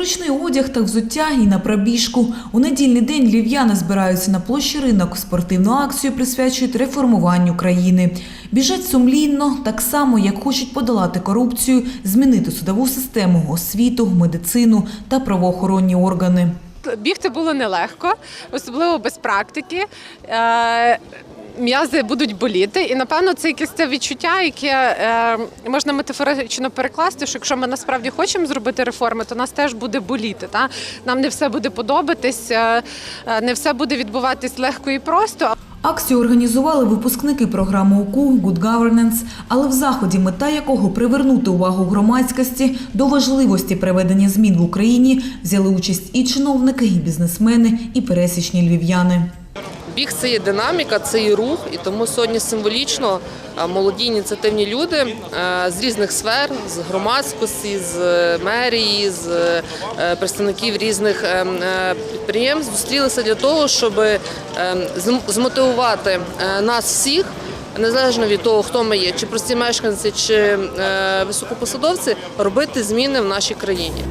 Патріотичний одяг та взуття і на пробіжку. У недільний день львів'яни збираються на площі ринок. Спортивну акцію присвячують реформуванню країни. Біжать сумлінно, так само, як хочуть подолати корупцію, змінити судову систему, освіту, медицину та правоохоронні органи. Бігти було нелегко, особливо без практики. М'язи будуть боліти, і напевно це якесь те відчуття, яке е, можна метафорично перекласти, що якщо ми насправді хочемо зробити реформи, то нас теж буде боліти. Та? Нам не все буде подобатись, е, е, не все буде відбуватись легко і просто. Акцію організували випускники програми УКУ «Good Governance», але в заході, мета якого привернути увагу громадськості до важливості приведення змін в Україні, взяли участь і чиновники, і бізнесмени, і пересічні львів'яни. Біг це є динаміка, це є рух, і тому сьогодні символічно молоді ініціативні люди е, з різних сфер, з громадськості, з е, мерії, з е, представників різних е, е, підприємств зустрілися для того, щоб е, змотивувати е, нас всіх. Незалежно від того, хто ми є, чи прості мешканці, чи е, високопосадовці, робити зміни в нашій країні.